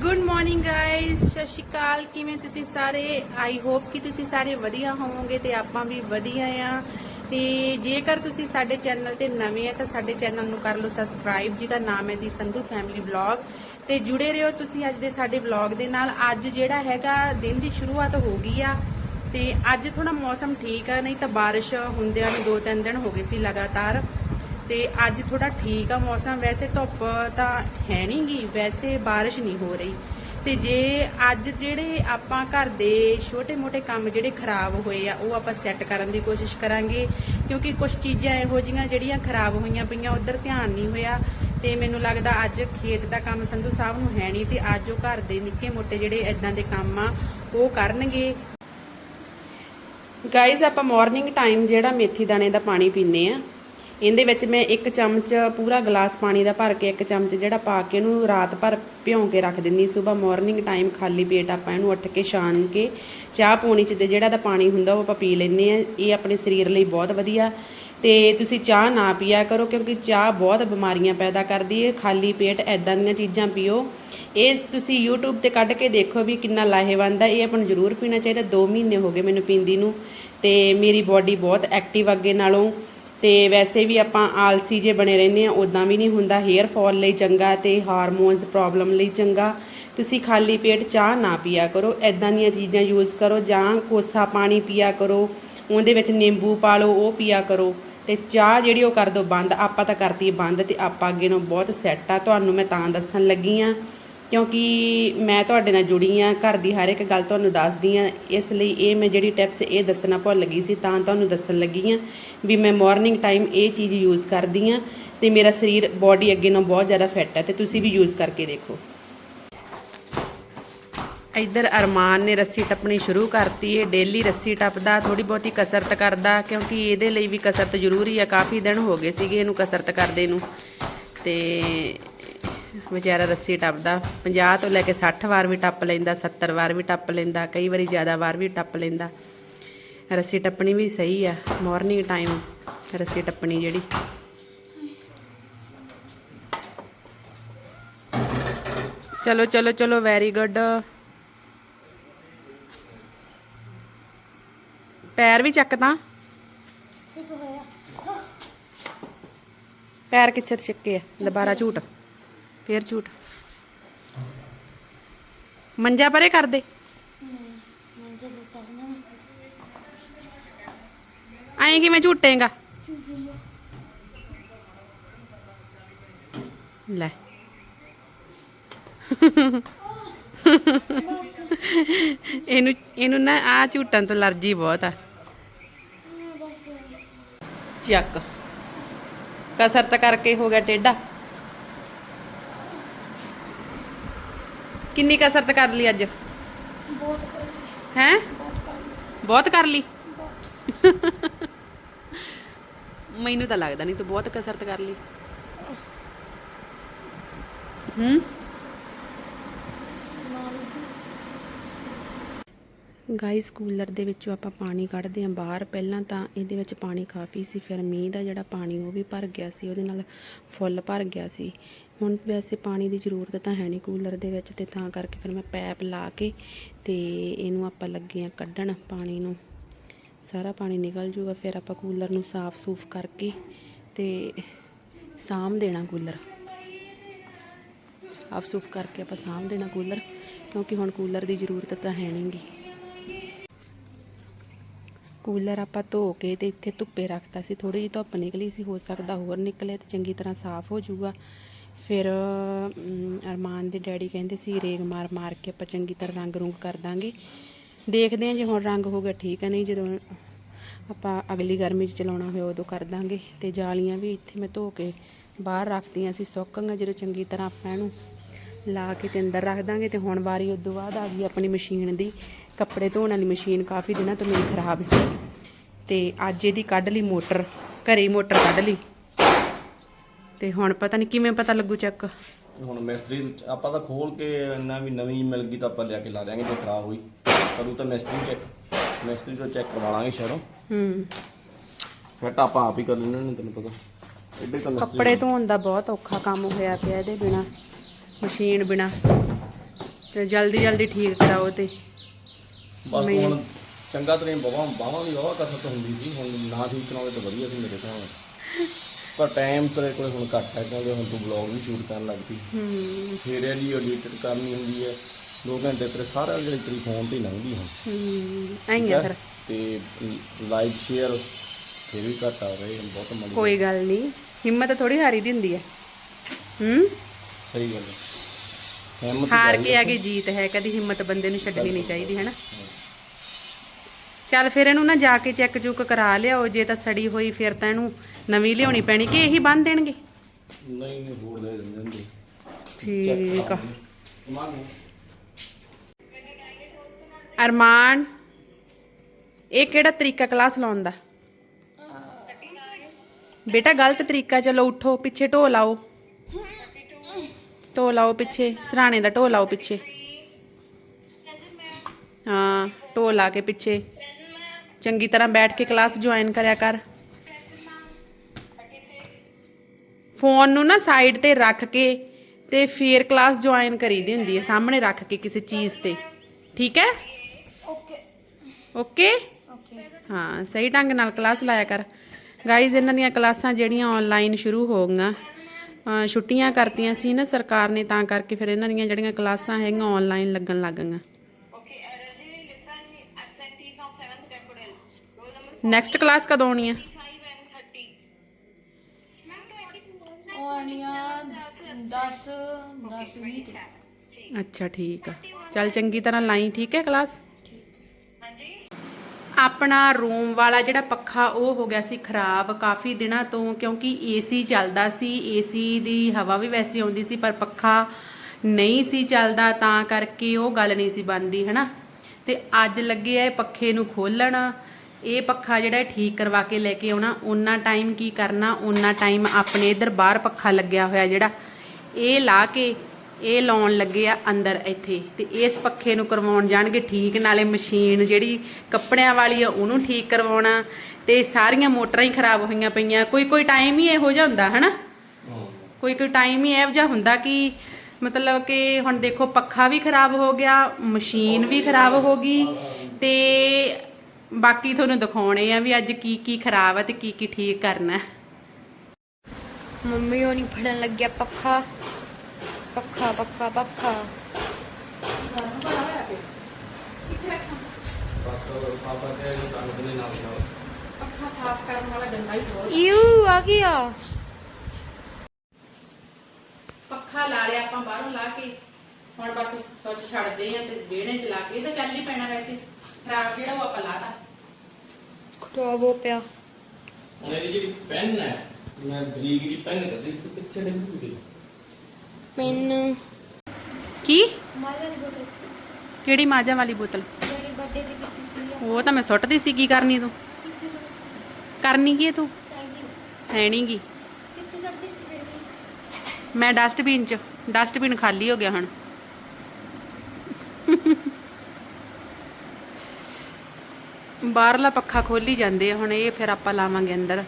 Good morning guys ਸਤਿ ਸ਼੍ਰੀ ਅਕਾਲ। ਕਿਵੇਂ ਤੁਸੀਂ ਸਾਰੇ? ਆਈ ਹੋਪ ਕਿ ਤੁਸੀਂ ਸਾਰੇ ਵਧੀਆ ਹੋਵੋਗੇ ਤੇ ਆਪਾਂ ਵੀ ਵਧੀਆ ਆ। ਤੇ ਜੇਕਰ ਤੁਸੀਂ ਸਾਡੇ ਚੈਨਲ ਤੇ ਨਵੇਂ ਆ, ਤਾਂ ਸਾਡੇ ਚੈਨਲ ਨੂੰ ਕਰ ਲਓ ਸਬਸਕ੍ਰਾਈਬ ਜਿਹਦਾ ਨਾਮ ਹੈ ਦੀ ਸੰਧੂ ਫੈਮਿਲੀ ਵਲੌਗ ਤੇ ਜੁੜੇ ਰਹੋ ਤੁਸੀਂ ਅੱਜ ਦੇ ਸਾਡੇ ਵਲੌਗ ਦੇ ਨਾਲ। ਅੱਜ ਜਿਹੜਾ ਹੈਗਾ, ਦਿਨ ਦੀ ਸ਼ੁਰੂਆਤ ਹੋ ਗਈ ਆ। ਤੇ ਅੱਜ ਥੋੜਾ ਮੌਸਮ ਠੀਕ ਆ, ਨਹੀਂ ਤਾਂ ਬਾਰਿਸ਼ ਹੁੰਦਿਆਂ ਨੂੰ ਦੋ ਤਿੰਨ ਦਿਨ ਹੋ ਗਏ ਸੀ ਲਗਾਤਾਰ। ਤੇ ਅੱਜ ਥੋੜਾ ਠੀਕ ਆ ਮੌਸਮ। ਵੈਸੇ ਧੁੱਪ ਤਾਂ ਹੈ ਨਹੀਂਗੀ ਵੈਸੇ ਬਾਰਿਸ਼ ਨਹੀਂ ਹੋ ਰਹੀ। ਤੇ ਜੇ ਅੱਜ ਜਿਹੜੇ ਆਪਾਂ ਘਰ ਦੇ ਛੋਟੇ-ਮੋਟੇ ਕੰਮ ਜਿਹੜੇ ਖਰਾਬ ਹੋਏ ਆ, ਉਹ ਆਪਾਂ ਸੈੱਟ ਕਰਨ ਦੀ ਕੋਸ਼ਿਸ਼ ਕਰਾਂਗੇ। ਕਿਉਂਕਿ ਕੁਝ ਚੀਜ਼ਾਂ ਇਹੋ ਜਿਹੀਆਂ ਜਿਹੜੀਆਂ ਖਰਾਬ ਹੋਈਆਂ ਪਈਆਂ, ਉਧਰ ਧਿਆਨ ਨਹੀਂ ਹੋਇਆ। ਤੇ ਮੈਨੂੰ ਲੱਗਦਾ ਅੱਜ ਖੇਤ ਦਾ ਕੰਮ ਸੰਧੂ ਸਾਹਿਬ ਨੂੰ ਹੈ ਨਹੀਂ, ਤੇ ਅੱਜ ਉਹ ਘਰ ਦੇ ਨਿੱਕੇ-ਮੋਟੇ ਜਿਹੜੇ ਇਦਾਂ ਦੇ ਕੰਮ ਆ, ਉਹ ਕਰਨਗੇ। ਗਾਈਜ਼ ਆਪਾਂ ਮਾਰਨਿੰਗ ਟਾਈਮ ਜਿਹੜਾ ਮੇਥੀ ਦਾਣੇ ਦਾ ਪਾਣੀ ਪੀਂਦੇ ਆ। ਇਹਦੇ ਵਿੱਚ ਮੈਂ ਇੱਕ ਚਮਚ ਪੂਰਾ ਗਲਾਸ ਪਾਣੀ ਦਾ ਭਰ ਕੇ ਇੱਕ ਚਮਚ ਜਿਹੜਾ ਪਾ ਕੇ ਇਹਨੂੰ ਰਾਤ ਭਰ ਭਿਉਂ ਕੇ ਰੱਖ ਦਿੰਦੀ ਸਵੇਰ ਮਾਰਨਿੰਗ ਟਾਈਮ ਖਾਲੀ ਪੇਟ ਆਪਾਂ ਇਹਨੂੰ ਉੱਠ ਕੇ ਛਾਣ ਕੇ ਚਾਹ ਪੋਣੀ ਚ ਤੇ ਜਿਹੜਾ ਦਾ ਪਾਣੀ ਹੁੰਦਾ ਉਹ ਆਪਾਂ ਪੀ ਲੈਂਦੇ ਆ ਇਹ ਆਪਣੇ ਸਰੀਰ ਲਈ ਬਹੁਤ ਵਧੀਆ। ਤੇ ਤੁਸੀਂ ਚਾਹ ਨਾ ਪੀਆ ਕਰੋ ਕਿਉਂਕਿ ਚਾਹ ਬਹੁਤ ਬਿਮਾਰੀਆਂ ਪੈਦਾ ਕਰਦੀ ਹੈ। ਖਾਲੀ ਪੇਟ ਐਦਾਂ ਦੀਆਂ ਚੀਜ਼ਾਂ ਪੀਓ। ਇਹ ਤੁਸੀਂ YouTube ਤੇ ਕੱਢ ਕੇ ਦੇਖੋ ਵੀ ਕਿੰਨਾ ਲਾਹੇਵੰਦ ਹੈ। ਇਹ ਆਪਾਂ ਨੂੰ ਜ਼ਰੂਰ ਪੀਣਾ ਚਾਹੀਦਾ। 2 ਮਹੀਨੇ ਹੋ ਗਏ ਮੈਨੂੰ ਪੀਂਦੀ ਨੂੰ। ਤੇ ਮੇਰੀ ਬਾਡੀ ਬਹੁਤ ਐਕਟਿਵ ਅੱਗੇ ਨਾਲੋਂ। ਤੇ ਵੈਸੇ ਵੀ ਆਪਾਂ ਆਲਸੀ ਜੇ ਬਣੇ ਰਹਿੰਦੇ ਆ ਉਦਾਂ ਵੀ ਨਹੀਂ ਹੁੰਦਾ। ਹੇਅਰ ਫਾਲ ਲਈ ਚੰਗਾ ਤੇ ਹਾਰਮੋਨਸ ਪ੍ਰੋਬਲਮ ਲਈ ਚੰਗਾ। ਤੁਸੀਂ ਖਾਲੀ ਪੇਟ ਚਾਹ ਨਾ ਪੀਆ ਕਰੋ ਐਦਾਂ ਦੀਆਂ ਚੀਜ਼ਾਂ ਯੂਜ਼ ਕਰੋ ਜਾਂ ਕੋਸਾ ਪਾਣੀ ਪੀਆ ਕਰੋ, ਉਹਦੇ ਵਿੱਚ ਨਿੰਬੂ ਪਾ ਲਓ, ਉਹ ਪੀਆ ਕਰੋ ਤੇ ਚਾਹ ਜਿਹੜੀ ਉਹ ਕਰ ਦਿਓ ਬੰਦ। ਆਪਾਂ ਤਾਂ ਕਰਤੀ ਬੰਦ ਤੇ ਆਪਾਂ ਅੱਗੇ ਨੂੰ ਬਹੁਤ ਸੈੱਟ ਆ। ਤੁਹਾਨੂੰ ਮੈਂ ਤਾਂ ਦੱਸਣ ਲੱਗੀ ਆ ਕਿਉਂਕਿ ਮੈਂ ਤੁਹਾਡੇ ਨਾਲ ਜੁੜੀ ਆ, ਘਰ ਦੀ ਹਰ ਇੱਕ ਗੱਲ ਤੁਹਾਨੂੰ ਦੱਸਦੀ ਆ, ਇਸ ਲਈ ਇਹ ਮੈਂ ਜਿਹੜੀ ਟਿਪਸ ਇਹ ਦੱਸਣਾ ਭੁੱਲ ਗਈ ਸੀ ਤਾਂ ਤੁਹਾਨੂੰ ਦੱਸਣ ਲੱਗੀ ਆ ਵੀ ਮੈਂ ਮਾਰਨਿੰਗ ਟਾਈਮ ਇਹ ਚੀਜ਼ ਯੂਜ਼ ਕਰਦੀ ਆ ਤੇ ਮੇਰਾ ਸਰੀਰ ਬਾਡੀ ਅੱਗੇ ਨਾਲ ਬਹੁਤ ਜ਼ਿਆਦਾ ਫਿੱਟ ਹੈ ਤੇ ਤੁਸੀਂ ਵੀ ਯੂਜ਼ ਕਰਕੇ ਦੇਖੋ। ਇੱਧਰ ਅਰਮਾਨ ਨੇ ਰੱਸੀ ਟੱਪਣੀ ਸ਼ੁਰੂ ਕਰਤੀ ਏ ਡੇਲੀ ਰੱਸੀ ਟੱਪਦਾ ਥੋੜੀ ਬਹੁਤੀ ਕਸਰਤ ਕਰਦਾ, ਕਿਉਂਕਿ ਇਹਦੇ ਲਈ ਵੀ ਕਸਰਤ ਜ਼ਰੂਰੀ ਆ, ਕਾਫੀ ਦਿਨ ਹੋ ਗਏ ਸੀਗੇ ਇਹਨੂੰ ਕਸਰਤ ਕਰਦੇ ਨੂੰ। ਤੇ ਵਿਚਾਰਾ ਰੱਸੀ ਟੱਪਦਾ। 50 ਤੋਂ ਲੈ ਕੇ 60 ਵਾਰ ਵੀ ਟੱਪ ਲੈਂਦਾ 70 ਵਾਰ ਵੀ ਟੱਪ ਲੈਂਦਾ ਕਈ ਵਾਰੀ ਜ਼ਿਆਦਾ ਵਾਰ ਵੀ ਟੱਪ ਲੈਂਦਾ। ਰੱਸੀ ਟੱਪਣੀ ਵੀ ਸਹੀ ਆ ਮਾਰਨਿੰਗ ਟਾਈਮ ਰੱਸੀ ਟੱਪਣੀ ਜਿਹੜੀ। ਚਲੋ ਚਲੋ ਚਲੋ ਵੈਰੀ ਗੁੱਡ ਪੈਰ ਵੀ ਚੱਕਦਾ ਪੈਰ ਕਿੱਥੇ ਚੱਕੇ ਆ? ਦੁਬਾਰਾ ਝੂਟ ਫੇਰ ਝੂਟ ਮੰਜਾ ਪਰੇ ਕਰ ਦੇ। ਐਂ ਕਿਵੇਂ ਝੂਟੇਗਾ? ਲੈ। ਇਹਨੂੰ ਇਹਨੂੰ ਨਾ ਆ ਝੂਟਣ ਤੋਂ ਅਲਰਜੀ ਬਹੁਤ ਆ। ਚੱਕ। ਕਸਰਤ ਕਰਕੇ ਹੋ ਗਿਆ ਟੇਡਾ ਕਿੰਨੀ ਕਸਰਤ ਕਰ ਲਈ ਅੱਜ? ਬਹੁਤ ਕਰ ਹੈ? ਬਹੁਤ ਕਰ ਬਹੁਤ ਕਰ ਲਈ? ਬਹੁਤ। ਮੈਨੂੰ ਤਾਂ ਲੱਗਦਾ ਨਹੀਂ ਤੂੰ ਬਹੁਤ ਕਸਰਤ ਕਰ ਲਈ। ਹੂੰ? ਗਾਈਸ ਕੂਲਰ ਦੇ ਵਿੱਚੋਂ ਆਪਾਂ ਪਾਣੀ ਕੱਢਦੇ ਆਂ ਬਾਹਰ। ਪਹਿਲਾਂ ਤਾਂ ਇਹਦੇ ਵਿੱਚ ਪਾਣੀ ਕਾਫੀ ਸੀ ਫਿਰ ਮੀਂਹ ਦਾ ਜਿਹੜਾ ਪਾਣੀ ਉਹ ਵੀ ਭਰ ਗਿਆ ਸੀ ਉਹਦੇ ਨਾਲ ਫੁੱਲ ਭਰ ਗਿਆ ਸੀ। ਹੁਣ ਵੈਸੇ ਪਾਣੀ ਦੀ ਜ਼ਰੂਰਤ ਤਾਂ ਹੈ ਨਹੀਂ ਕੂਲਰ ਦੇ ਵਿੱਚ ਤੇ ਤਾਂ ਕਰਕੇ ਫਿਰ ਮੈਂ ਪੈਪ ਲਾ ਕੇ ਤੇ ਇਹਨੂੰ ਆਪਾਂ ਲੱਗੇ ਆਂ ਕੱਢਣ ਪਾਣੀ ਨੂੰ। ਸਾਰਾ ਪਾਣੀ ਨਿਕਲ ਜੂਗਾ, ਫਿਰ ਆਪਾਂ ਕੂਲਰ ਨੂੰ ਸਾਫ਼ ਸੂਫ ਕਰਕੇ ਤੇ ਸਾਂਭ ਦੇਣਾ ਕੂਲਰ। ਸਾਫ਼ ਸੂਫ ਕਰਕੇ ਆਪਾਂ ਸਾਂਭ ਦੇਣਾ ਕੂਲਰ, ਕਿਉਂਕਿ ਹੁਣ ਕੂਲਰ ਦੀ ਜ਼ਰੂਰਤ ਤਾਂ ਹੈ ਨਹੀਂਗੀ ਕੂਲਰ ਆਪਾਂ ਧੋ ਕੇ ਤੇ ਇੱਥੇ ਧੁੱਪੇ ਰੱਖਤਾ ਸੀ ਥੋੜੀ ਜਿਹੀ ਧੁੱਪ ਨਿਕਲੀ ਸੀ, ਹੋ ਸਕਦਾ ਹੋਰ ਨਿਕਲੇ ਤੇ ਚੰਗੀ ਤਰ੍ਹਾਂ ਸਾਫ਼ ਹੋ ਜਾਊਗਾ ਫਿਰ ਅਰਮਾਨ ਦੇ ਡੈਡੀ ਕਹਿੰਦੇ ਸੀ, ਰੇਗ ਮਾਰ ਮਾਰ ਕੇ ਆਪਾਂ ਚੰਗੀ ਤਰ੍ਹਾਂ ਰੰਗ ਰੁੰਗ ਕਰ ਦਾਂਗੇ। ਦੇਖਦੇ ਹਾਂ ਜੇ ਹੁਣ ਰੰਗ ਹੋ ਗਿਆ ਠੀਕ ਹੈ ਨਹੀਂ ਜਦੋਂ ਆਪਾਂ ਅਗਲੀ ਗਰਮੀ 'ਚ ਚਲਾਉਣਾ ਹੋਇਆ ਉਦੋਂ ਕਰ ਦਾਂਗੇ। ਤੇ ਜਾਲੀਆਂ ਵੀ ਇੱਥੇ ਮੈਂ ਧੋ ਕੇ ਬਾਹਰ ਰੱਖਤੀਆਂ ਸੀ ਸੁੱਕਣਗੀਆਂ ਜਦੋਂ ਚੰਗੀ ਤਰ੍ਹਾਂ ਆਪਾਂ ਇਹਨੂੰ ਲਾ ਕੇ ਤੇ ਅੰਦਰ ਰੱਖ ਦਾਂਗੇ। ਤੇ ਹੁਣ ਵਾਰੀ ਉਦੋਂ ਬਾਅਦ ਆ ਗਈ ਆਪਣੀ ਮਸ਼ੀਨ ਦੀ, ਕੱਪੜੇ ਧੋਣ ਵਾਲੀ ਮਸ਼ੀਨ ਕਾਫੀ ਦਿਨਾਂ ਤੋਂ ਮੇਰੀ ਖਰਾਬ ਸੀ। ਤੇ ਅੱਜ ਇਹਦੀ ਕੱਢ ਲਈ ਮੋਟਰ, ਘਰੇ ਹੀ ਮੋਟਰ ਕੱਢ ਲਈ। ਤੇ ਹੁਣ ਪਤਾ ਨਹੀਂ ਕਿਵੇਂ ਪਤਾ ਲੱਗੂ ਚੱਕ ਹੁਣ ਮਿਸਤਰੀ ਆਪਾਂ ਤਾਂ ਖੋਲ ਕੇ ਇੰਨਾ ਵੀ ਨਵੀਂ ਮਿਲ ਗਈ ਤਾਂ ਆਪਾਂ ਲਿਆ ਕੇ ਲਾ ਦਿਆਂਗੇ ਜੇ ਖਰਾਬ ਹੋਈ। ਕਰੂ ਤਾਂ ਮਿਸਤਰੀ ਚੈੱਕ ਮਿਸਤਰੀ ਤੋਂ ਚੈੱਕ ਕਰਵਾ ਲਾਂਗੇ ਸ਼ਹਿਰੋਂ। ਹੂੰ। ਫਿਰ ਤਾਂ ਆਪਾਂ ਆਪ ਹੀ ਕਰ ਲੈਣੇ ਨੇ ਤੈਨੂੰ ਪਤਾ। ਐਡੇ ਤਾਂ ਮਿਸਤਰੀ ਕੱਪੜੇ ਧੋਣ ਦਾ ਬਹੁਤ ਔਖਾ ਕੰਮ ਹੋਇਆ ਪਿਆ ਇਹਦੇ ਬਿਨਾ ਮਸ਼ੀਨ ਬਿਨਾ। ਤੇ ਜਲਦੀ ਜਲਦੀ ਠੀਕ ਕਰਾਓ ਤੇ। ਬਸ ਮੈਂ- ਹੁਣ ਚੰਗਾ ਤਰੇ ਬਾਹਾਂ ਬਾਹਾਂ ਦੀ ਵਾਵਾ ਕਸਰਤ ਹੁੰਦੀ ਸੀ ਹੁਣ ਨਾ ਠੀਕ ਕਰਾਉਂਦੇ ਤਾਂ ਵਧੀਆ ਸੀ ਮੇਰੇ ਹਿਸਾਬ ਨਾਲ। ਪਰ ਟਾਈਮ ਤੇਰੇ ਕੋਲ ਹੁਣ ਘੱਟ ਹੈ ਕਿਉਂਕਿ ਹੁਣ ਤੂੰ ਬਲੌਗ ਵੀ ਸ਼ੂਟ ਕਰਨ ਲੱਗ ਪਈ। ਹੂੰ। ਫਿਰ ਇਹਦੀ ਐਡੀਟਡ ਕਰਨੀ ਹੁੰਦੀ ਹੈ। 2 ਘੰਟੇ ਤੇਰੇ ਸਾਰਾ ਜਿਹੜੀ ਤੇਰੀ ਫੋਨ ਤੇ ਹੀ ਲੰਘਦੀ ਹੁਣ। ਹੂੰ ਆਈਆਂ ਫਿਰ। ਤੇ ਲਾਈਕ ਸ਼ੇਅਰ ਫਿਰ ਵੀ ਘੱਟ ਆ ਰਹੇ ਬਹੁਤ ਮਾੜੀ ਕੋਈ ਗੱਲ ਨਹੀਂ ਹਿੰਮਤ ਥੋੜੀ ਹਾਰੀ ਦੀ ਹੁੰਦੀ ਹੈ। ਹੂੰ? ਸਹੀ ਗੱਲ ਹੈ। ਹਾਰ ਕੇ ਆਗੇ ਜੀਤ ਹੈ ਕਦੀ ਹਿੰਮਤ ਬੰਦੇ ਨੂੰ ਛੱਡਣੀ ਨਹੀਂ ਚਾਹੀਦੀ ਹੈ ਨਾ? ਚੱਲ ਫਿਰ ਇਹਨੂੰ ਨਾ ਜਾ ਕੇ ਚੈੱਕ ਚੁੱਕ ਕਰਾ ਲਿਆਓ ਜੇ ਤਾਂ ਸੜੀ ਹੋਈ ਫਿਰ ਤਾਂ ਇਹਨੂੰ ਨਵੀਂ ਲਿਆਉਣੀ ਪੈਣੀ ਕਿ ਇਹੀ ਬੰਨ ਦੇਣਗੇ? ਨਹੀਂ ਨਹੀਂ ਹੋਰ ਦੇ ਦਿੰਦੇ ਠੀਕ ਆ। ਮੰਨ ਅਰਮਾਨ ਇਹ ਕਿਹੜਾ ਤਰੀਕਾ ਕਲਾਸ ਲਾਉਣ ਦਾ? ਬੇਟਾ ਗਲਤ ਤਰੀਕਾ ਚਲੋ ਉਠੋ ਪਿੱਛੇ ਢੋ ਲਾਓ। ਢੋ ਲਾਓ ਪਿੱਛੇ ਸਰਾਣੇ ਦਾ ਢੋ ਲਾਓ ਪਿੱਛੇ। ਹਾਂ ਢੋ ਲਾ ਕੇ ਪਿੱਛੇ। ਚੰਗੀ ਤਰ੍ਹਾਂ ਬੈਠ ਕੇ ਕਲਾਸ ਜੁਆਇਨ ਕਰਿਆ ਕਰ। ਫੋਨ ਨੂੰ ਨਾ ਸਾਈਡ ਤੇ ਰੱਖ ਕੇ ਤੇ ਫੇਰ ਕਲਾਸ ਜੁਆਇਨ ਕਰੀਦੀ ਹੁੰਦੀ ਹੈ ਸਾਹਮਣੇ ਰੱਖ ਕੇ ਕਿਸੇ ਚੀਜ਼ ਤੇ। ਠੀਕ ਹੈ? ਓਕੇ। ਓਕੇ? ਹਾਂ ਸਹੀ ਢੰਗ ਨਾਲ ਕਲਾਸ ਲਾਇਆ ਕਰ। ਗਾਈਜ਼ ਇਹਨਾਂ ਦੀਆਂ ਕਲਾਸਾਂ ਜਿਹੜੀਆਂ ਆਨਲਾਈਨ ਸ਼ੁਰੂ ਹੋ ਗਈਆਂ ਛੁੱਟੀਆਂ ਕਰਤੀਆਂ ਸੀ ਨਾ ਸਰਕਾਰ ਨੇ ਤਾਂ ਕਰਕੇ ਫਿਰ ਇਹਨਾਂ ਦੀਆਂ ਜਿਹੜੀਆਂ ਕਲਾਸਾਂ ਹੈਗੀਆਂ ਆਨਲਾਈਨ ਲੱਗਣ ਲੱਗ ਗਈਆਂ। ਨੈਕਸਟ ਕਲਾਸ ਕਦੋਂ ਆਉਣੀ ਆ 5 and 30. ਆਉਣੀਆਂ 10 10 20 ਤੇ ਅੱਛਾ, ਠੀਕ ਆ। ਚੱਲ ਚੰਗੀ ਤਰ੍ਹਾਂ ਲਾਈ, ਠੀਕ ਹੈ ਕਲਾਸ? ਆਪਣਾ ਰੂਮ ਵਾਲਾ ਜਿਹੜਾ ਪੱਖਾ ਉਹ ਹੋ ਗਿਆ ਸੀ ਖਰਾਬ ਕਾਫੀ ਦਿਨਾਂ ਤੋਂ, ਕਿਉਂਕਿ ਏਸੀ ਚੱਲਦਾ ਸੀ। ਏਸੀ ਦੀ ਹਵਾ ਵੀ ਵੈਸੇ ਆਉਂਦੀ ਸੀ, ਪਰ ਪੱਖਾ ਨਹੀਂ ਸੀ ਚੱਲਦਾ, ਤਾਂ ਕਰਕੇ ਉਹ ਗੱਲ ਨਹੀਂ ਸੀ ਬਣਦੀ, ਹਨਾ? ਤੇ ਅੱਜ ਲੱਗੇ ਆ ਇਹ ਪੱਖੇ ਨੂੰ ਖੋਲਣ। ਇਹ ਪੱਖਾ ਜਿਹੜਾ ਠੀਕ ਕਰਵਾ ਕੇ ਲੈ ਕੇ ਆਉਣਾ ਉਹਨਾਂ ਟਾਈਮ ਕੀ ਕਰਨਾ ਉਹਨਾਂ ਟਾਈਮ ਆਪਣੇ ਇਧਰ ਬਾਹਰ ਪੱਖਾ ਲੱਗਿਆ ਹੋਇਆ ਜਿਹੜਾ, ਇਹ ਲਾ ਕੇ ਇਹ ਲਾਉਣ ਲੱਗੇ ਆ ਅੰਦਰ ਇੱਥੇ ਤੇ ਇਸ ਪੱਖੇ ਨੂੰ ਕਰਵਾਉਣ ਜਾਣਗੇ ਠੀਕ, ਨਾਲੇ ਮਸ਼ੀਨ ਜਿਹੜੀ ਕੱਪੜਿਆਂ ਵਾਲੀ ਆ, ਉਹਨੂੰ ਠੀਕ ਕਰਵਾਉਣਾ ਤੇ ਸਾਰੀਆਂ ਮੋਟਰਾਂ ਹੀ ਖਰਾਬ ਹੋਈਆਂ ਪਈਆਂ। ਕੋਈ ਕੋਈ ਟਾਈਮ ਹੀ ਇਹੋ ਜਿਹਾ ਹੁੰਦਾ, ਹਨਾ? ਕੋਈ ਕੋਈ ਟਾਈਮ ਹੀ ਇਹੋ ਜਿਹਾ ਹੁੰਦਾ ਕਿ ਮਤਲਬ ਕਿ ਹੁਣ ਦੇਖੋ ਪੱਖਾ ਵੀ ਖਰਾਬ ਹੋ ਗਿਆ, ਮਸ਼ੀਨ ਵੀ ਖਰਾਬ ਹੋ ਗਈ ਤੇ ਬਾਕੀ ਤੁਹਾਨੂੰ ਦਿਖਾਉਣੇ ਆ ਵੀ ਅੱਜ ਕੀ ਕੀ ਖਰਾਬ ਆ ਤੇ ਕੀ ਕੀ ਠੀਕ ਕਰਨਾ। ਹੈ। ਮੰਮੀ ਹੋਣੀ ਫੜਨ ਲੱਗਿਆ ਪੱਖਾ। ਪੱਖਾ ਪੱਖਾ ਪੱਖਾ। ਬਸ ਸਾਫ਼ ਕਰਕੇ ਕੰਮ ਦੇ ਨਾਲ ਨਾਲ ਪੱਖਾ ਸਾਫ਼ ਕਰਨ ਵਾਲਾ ਗੰਦਾ ਹੀ ਬਹੁਤ ਯੂ ਆ ਗਿਆ ਪੱਖਾ ਲਾ ਲਿਆ ਆਪਾਂ ਬਾਹਰੋਂ ਲਾ ਕੇ। ਹੁਣ ਬਸ ਸੋਚ ਛੱਡਦੇ ਆ ਤੇ ਵਿਹੜੇ 'ਚ ਲਾ ਕੇ ਇਹ ਤਾਂ ਚੱਲ ਹੀ ਪੈਣਾ ਵੈਸੇ। ਖਰਾਬ ਜਿਹੜਾ ਉਹ ਆਪਾਂ ਲਾਤਾ। ਖਰਾਬ ਹੋ ਪਿਆ। ਹੁਣ ਇਹਦੀ ਜਿਹੜੀ ਪੈਨ ਹੈ ਮੈਂ ਬਰੀਕ ਜੀ ਪੈਨ ਕਰਦੀ ਸੀ ਤੇ ਪਿੱਛੇ ਡਿੱਗ ਗਈ ਪੈਨ ਕੀ? ਮਾਜ਼ਾ ਦੀ ਬੋਤਲ। ਕਿਹੜੀ ਮਾਜਾ ਵਾਲੀ ਬੋਤਲ? ਜਿਹੜੀ ਵੱਡੇ ਦੀ ਕੀਤੀ ਸੀ ਉਹ ਤਾਂ ਮੈਂ ਸੁੱਟਦੀ ਸੀ ਕੀ ਕਰਨੀ ਤੂੰ? ਕਿੱਥੇ ਕਰਨੀ ਕੀ ਹੈ ਤੂੰ? ਚੜਦੀ ਹੈ ਨੀ ਗੀ ਕਿੱਥੇ ਚੜਦੀ ਸੀ ਫਿਰ ਵੀ? ਮੈਂ ਡਸਟਬਿਨ 'ਚ ਡਸਟਬਿਨ ਖਾਲੀ ਹੋ ਗਿਆ ਹੁਣ। ਬਾਹਰਲਾ ਪੱਖਾ ਖੋਲੀ ਜਾਂਦੇ ਆ ਹੁਣ ਇਹ ਫਿਰ ਆਪਾਂ ਲਾਵਾਂਗੇ ਅੰਦਰ।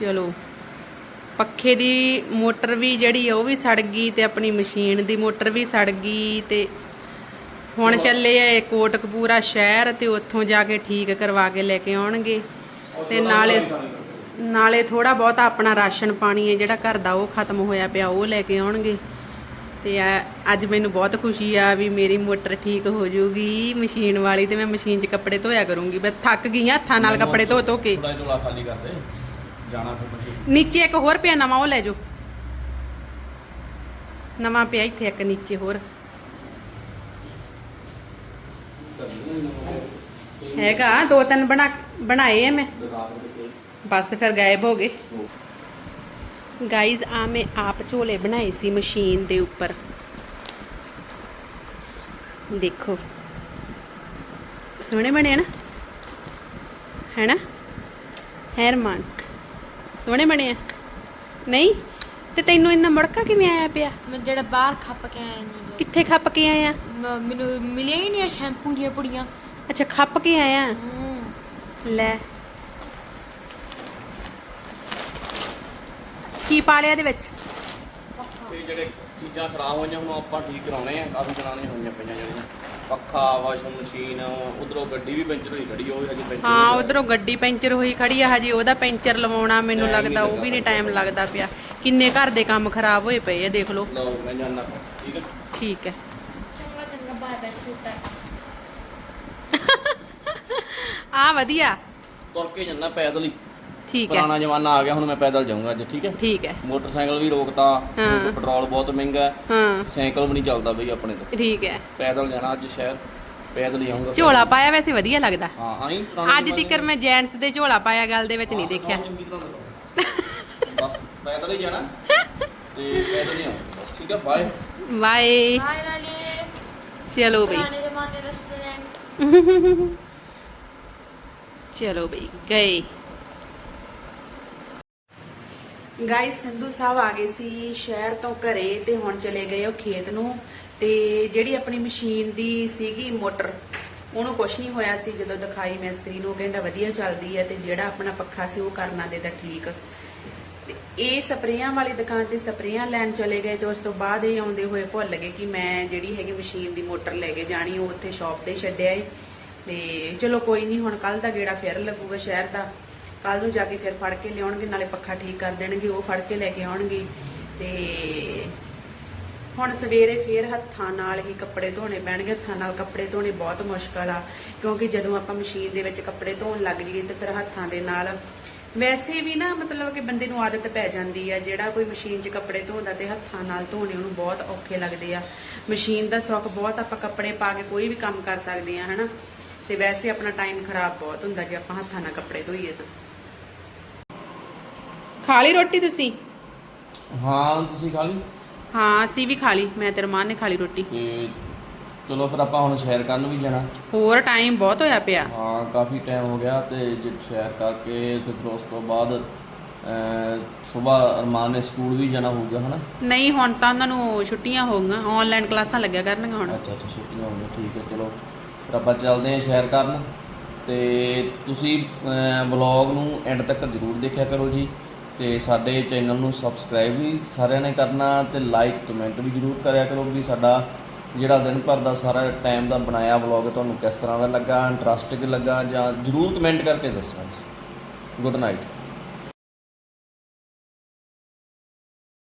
ਚਲੋ ਪੱਖੇ ਦੀ ਮੋਟਰ ਵੀ ਜਿਹੜੀ ਆ ਉਹ ਵੀ ਸੜ ਗਈ ਤੇ ਆਪਣੀ ਮਸ਼ੀਨ ਦੀ ਮੋਟਰ ਵੀ ਸੜ ਗਈ ਤੇ ਹੁਣ ਚੱਲੇ ਆ ਕੋਟਕਪੂਰਾ ਸ਼ਹਿਰ ਤੇ ਉੱਥੋਂ ਜਾ ਕੇ ਠੀਕ ਕਰਵਾ ਕੇ ਲੈ ਕੇ ਆਉਣਗੇ ਤੇ ਨਾਲੇ ਨਾਲੇ ਥੋੜਾ ਬਹੁਤਾ ਆਪਣਾ ਰਾਸ਼ਨ ਪਾਣੀ ਹੈ ਜਿਹੜਾ ਘਰ ਦਾ ਉਹ ਖਤਮ ਹੋਇਆ ਪਿਆ ਉਹ ਲੈ ਕੇ ਆਉਣਗੇ। ਤੇ ਆ- ਅੱਜ ਮੈਨੂੰ ਬਹੁਤ ਖੁਸ਼ੀ ਆ ਵੀ ਮੇਰੀ ਮੋਟਰ ਠੀਕ ਹੋ ਜਾਊਗੀ ਮਸ਼ੀਨ ਵਾਲੀ ਤੇ ਮੈਂ ਮਸ਼ੀਨ 'ਚ ਕੱਪੜੇ ਧੋਇਆ ਕਰੂੰਗੀ। ਮੈਂ ਥੱਕ ਗਈ ਹਾਂ ਹੱਥਾਂ ਨਾਲ ਕੱਪੜੇ ਧੋ ਧੋ ਕੇ। ਥੋੜਾ ਜਿਹਾ ਖਾਲੀ ਕਰ ਦੇ ਜਾਣਾ ਫਿਰ ਬੱਚੇ ਨੀਚੇ ਇੱਕ ਹੋਰ ਪਿਆ ਨਵਾਂ ਉਹ ਲੈ ਜਾਓ। ਨਵਾਂ ਪਿਆ ਇੱਥੇ ਇੱਕ ਨੀਚੇ ਹੋਰ। ਹੈਗਾ ਦੋ ਤਿੰਨ ਬਣਾ ਬਣਾਏ ਆ ਮੈਂ। ਬਸ ਫਿਰ ਗਾਇਬ ਹੋ ਗਏ। ਗਾਈਜ਼ ਆ ਮੈਂ ਆਪ ਝੋਲੇ ਬਣਾਏ ਸੀ ਮਸ਼ੀਨ ਦੇ ਉੱਪਰ। ਦੇਖੋ। ਸੋਹਣੇ ਬਣੇ ਨਾ? ਹੈਨਾ? ਹੈਰਮਾਨ। ਸੋਹਣੇ ਬਣੇ ਆ। ਨਹੀਂ? ਤੇ ਤੈਨੂੰ ਇੰਨਾ ਮੜਕਾ ਕਿਵੇਂ ਆਇਆ ਪਿਆ? ਮੈਂ ਜਿਹੜਾ ਬਾਹਰ ਖੱਪ ਕੇ ਆਇਆ ਨਹੀਂ ਕਿੱਥੇ ਖੱਪ ਕੇ ਆਇਆ? ਮੈਨੂੰ ਮਿਲਿਆ ਹੀ ਨਹੀਂ ਸ਼ੈਂਪੂ ਦੀਆਂ ਪੁੜੀਆਂ। ਅੱਛਾ ਖੱਪ ਕੇ ਆਇਆ। ਲੈ। ਕੀ ਪਾ ਲਿਆ ਇਹਦੇ ਵਿੱਚ? ਇਹ ਜਿਹੜੇ ਚੀਜ਼ਾਂ ਖਰਾਬ ਹੋਈਆਂ ਹੁਣ ਆਪਾਂ ਠੀਕ ਕਰਾਉਣੇ ਆ ਕਾਫੀ ਚਲਾਉਣੀਆਂ ਹੋਈਆਂ ਪਈਆਂ ਜਿਹੜੀਆਂ। ਪੱਖਾ ਵਾਸ਼ਿੰਗ ਮਸ਼ੀਨ ਉਧਰੋਂ ਗੱਡੀ ਵੀ ਪੈਂਚਰ ਹੋਈ ਖੜੀ ਉਹ ਹਜੇ ਪੈਂਚਰ ਹਾਂ ਉਧਰੋਂ ਗੱਡੀ ਪੈਂਚਰ ਹੋਈ ਖੜੀ ਆ ਹਜੇ ਉਹਦਾ ਪੈਂਚਰ ਲਵਾਉਣਾ ਮੈਨੂੰ ਲੱਗਦਾ ਉਹ ਵੀ ਨਹੀਂ ਟਾਈਮ ਲੱਗਦਾ ਪਿਆ। ਕਿੰਨੇ ਘਰ ਦੇ ਕੰਮ ਖਰਾਬ ਹੋਏ ਪਏ ਆ ਦੇਖ ਲਓ। ਲਓ ਮੈਂ ਜਾਣਾ ਠੀਕ ਹੈ ਠੀਕ ਹੈ। ਚੰਗਾ ਚੰਗਾ ਬਾਏ ਬਾਏ ਸਕੂਟਰ ਆ। ਵਧੀਆ। ਤੁਰ ਕੇ ਜਾਣਾ ਪੈਦਲ ਹੀ। ਠੀਕ ਹੈ। ਪੁਰਾਣਾ ਜ਼ਮਾਨਾ ਆ ਗਿਆ ਹੁਣ ਮੈਂ ਪੈਦਲ ਜਾਊਂਗਾ ਅੱਜ ਠੀਕ ਹੈ? ਠੀਕ ਹੈ। ਮੋਟਰਸਾਈਕਲ ਵੀ ਰੋਕਤਾ। ਕਿਉਂਕਿ ਪੈਟਰੋਲ ਬਹੁਤ ਮਹਿੰਗਾ ਹੈ। ਹਾਂ। ਸਾਈਕਲ ਵੀ ਨਹੀਂ ਚੱਲਦਾ ਬਈ ਆਪਣੇ ਤੋਂ। ਠੀਕ ਹੈ। ਪੈਦਲ ਜਾਣਾ ਅੱਜ ਸ਼ਹਿਰ ਪੈਦਲ ਹੀ ਆਉਂਗਾ ਝੋਲਾ ਪਾਇਆ ਵੈਸੇ ਵਧੀਆ ਲੱਗਦਾ। ਹਾਂ ਆਈ ਪੁਰਾਣੇ ਅੱਜ ਜ਼ਮਾਨੇ ਤੱਕ ਮੈਂ ਜੈਂਟਸ ਦੇ ਝੋਲਾ ਪਾਇਆ ਗੱਲ ਦੇ ਵਿੱਚ ਨਹੀਂ ਦੇਖਿਆ। ਬਸ ਪੈਦਲ ਹੀ ਜਾਣਾ ਤੇ ਪੈਦਲ ਹੀ ਆਉਣਾ ਬਸ ਠੀਕ ਹੈ ਬਾਏ ਬਾਏ ਬਾਏ ਨਾਲੇ ਚਲੋ ਬਈ। ਪੁਰਾਣੇ ਜ਼ਮਾਨੇ ਦਾ ਸਟੂਡੈਂਟ ਚਲੋ ਬਈ ਗਏ। ਗਾਇਸ ਸੰਧੂ ਸਾਹਿਬ ਆ ਗਏ ਸੀ ਸ਼ਹਿਰ ਤੋਂ ਘਰੇ ਤੇ ਹੁਣ ਚਲੇ ਗਏ ਉਹ ਖੇਤ ਨੂੰ ਤੇ ਜਿਹੜੀ ਆਪਣੀ ਮਸ਼ੀਨ ਦੀ ਸੀਗੀ ਮੋਟਰ, ਉਹਨੂੰ ਕੁਛ ਨਹੀਂ ਹੋਇਆ ਸੀ ਜਦੋਂ ਦਿਖਾਈ ਮਿਸਤਰੀ ਨੂੰ, ਉਹ ਕਹਿੰਦਾ ਵਧੀਆ ਚੱਲਦੀ ਹੈ ਤੇ ਜਿਹੜਾ ਆਪਣਾ ਪੱਖਾ ਸੀ ਉਹ ਕਰਨਾ ਦੇ ਤਾਂ ਠੀਕ। ਇਹ ਸਪਰੇਆਂ ਵਾਲੀ ਦੁਕਾਨ ਤੇ ਸਪਰੇਆਂ ਲੈਣ ਚਲੇ ਗਏ ਤੇ ਉਸ ਤੋਂ ਬਾਅਦ ਇਹ ਆਉਂਦੇ ਹੋਏ ਭੁੱਲ ਗਏ ਕਿ ਮੈਂ ਜਿਹੜੀ ਹੈਗੀ ਮਸ਼ੀਨ ਦੀ ਮੋਟਰ ਲੈ ਕੇ ਜਾਣੀ, ਉਹ ਉੱਥੇ ਸ਼ਾਪ ਤੇ ਛੱਡਿਆ ਏ। ਤੇ ਚਲੋ ਕੋਈ ਨਹੀਂ, ਹੁਣ ਕੱਲ ਦਾ ਗੇੜਾ ਫਿਰ ਲੱਗੂਗਾ ਸ਼ਹਿਰ ਦਾ। ਕੱਲ ਨੂੰ ਜਾ ਕੇ ਫਿਰ ਫੜ ਕੇ ਲਿਆਉਣਗੇ, ਨਾਲੇ ਪੱਖਾ ਠੀਕ ਕਰ ਦੇਣਗੇ, ਉਹ ਫੜ ਕੇ ਲੈ ਕੇ ਆਉਣਗੇ। ਤੇ ਹੁਣ ਸਵੇਰੇ ਫੇਰ ਹੱਥਾਂ ਨਾਲ ਹੀ ਕੱਪੜੇ ਧੋਣੇ ਪੈਣਗੇ, ਹੱਥਾਂ ਨਾਲ ਕੱਪੜੇ ਧੋਣੇ ਬਹੁਤ ਮੁਸ਼ਕਲ ਆ, ਕਿਉਂਕਿ ਜਦੋਂ ਆਪਾਂ ਮਸ਼ੀਨ ਦੇ ਵਿੱਚ ਕੱਪੜੇ ਧੋਣ ਲੱਗ ਜਾਈਏ ਤੇ ਫਿਰ ਹੱਥਾਂ ਦੇ ਨਾਲ ਵੈਸੇ ਵੀ ਨਾ ਮਤਲਬ ਕਿ ਬੰਦੇ ਨੂੰ ਆਦਤ ਪੈ ਜਾਂਦੀ ਆ, ਜਿਹੜਾ ਕੋਈ ਮਸ਼ੀਨ 'ਚ ਕੱਪੜੇ ਧੋਂਦਾ ਤੇ ਹੱਥਾਂ ਨਾਲ ਧੋਣੇ ਉਹਨੂੰ ਬਹੁਤ ਔਖੇ ਲੱਗਦੇ ਆ। ਮਸ਼ੀਨ ਦਾ ਸੁੱਖ ਬਹੁਤ ਆਪਾਂ ਕੱਪੜੇ ਪਾ ਕੇ ਕੋਈ ਵੀ ਕੰਮ ਕਰ ਸਕਦੇ ਆ, ਹਨਾ। ਤੇ ਵੈਸੇ ਆਪਣਾ ਟਾਈਮ ਖਰਾਬ ਬਹੁਤ ਹੁੰਦਾ ਜੇ ਆਪਾਂ ਹੱਥਾਂ ਨਾਲ ਕੱਪੜੇ ਧੋਈਏ ਤਾਂ। ਖਾ ਲਈ ਰੋਟੀ ਤੁਸੀਂ? ਹਾਂ ਤੁਸੀਂ ਖਾ ਲਈ? ਹਾਂ ਅਸੀਂ ਵੀ ਖਾ ਲਈ। ਮੈਂ ਤੇ ਰਮਾਨ ਨੇ ਖਾ ਲਈ ਰੋਟੀ। ਤੇ ਚਲੋ ਫਿਰ ਆਪਾਂ ਹੁਣ ਸ਼ਹਿਰ ਕਰਨ ਵੀ ਜਾਣਾ। ਹੋਰ ਟਾਈਮ ਬਹੁਤ ਹੋਇਆ ਪਿਆ। ਹਾਂ ਕਾਫੀ ਟਾਈਮ ਹੋ ਗਿਆ ਤੇ ਜੇ ਸ਼ਹਿਰ ਕਰਕੇ ਤੇ ਫਿਰ ਉਸ ਤੋਂ ਬਾਅਦ ਸਵੇਰ ਅਰਮਾਨ ਨੇ ਸਕੂਲ ਵੀ ਜਾਣਾ ਹੋਊਗਾ ਹਨਾ? ਨਹੀਂ ਹੁਣ ਤਾਂ ਉਹਨਾਂ ਨੂੰ ਛੁੱਟੀਆਂ ਹੋ ਗਈਆਂ। ਆਨਲਾਈਨ ਕਲਾਸਾਂ ਲੱਗਿਆ ਕਰਨਗੀਆਂ ਹੁਣ। ਅੱਛਾ ਅੱਛਾ ਛੁੱਟੀਆਂ ਹੋ ਗਈਆਂ ਠੀਕ ਹੈ ਚਲੋ। ਫਿਰ ਆਪਾਂ ਚੱਲਦੇ ਹਾਂ ਸ਼ੇਅਰ ਕਰਨ। ਤੇ ਤੁਸੀਂ ਵਲੌਗ ਨੂੰ ਐਂਡ ਤੱਕ ਜ਼ਰੂਰ ਦੇਖਿਆ ਕਰੋ ਜੀ। ਤੇ ਸਾਡੇ ਚੈਨਲ ਨੂੰ ਸਬਸਕ੍ਰਾਈਬ ਵੀ ਸਾਰਿਆਂ ਨੇ ਕਰਨਾ ਤੇ ਲਾਈਕ, ਕਮੈਂਟ ਵੀ ਜ਼ਰੂਰ ਕਰਿਆ ਕਰੋ ਵੀ ਸਾਡਾ ਜਿਹੜਾ ਦਿਨ ਭਰ ਦਾ ਸਾਰਾ ਟਾਈਮ ਦਾ ਬਣਾਇਆ ਵਲੌਗ ਤੁਹਾਨੂੰ ਕਿਸ ਤਰ੍ਹਾਂ ਦਾ ਲੱਗਾ ਇੰਟਰਸਟਿੰਗ ਲੱਗਾ ਜਾਂ ਜ਼ਰੂਰ ਕਮੈਂਟ ਕਰਕੇ ਦੱਸਣਾ ਗੁੱਡ ਨਾਈਟ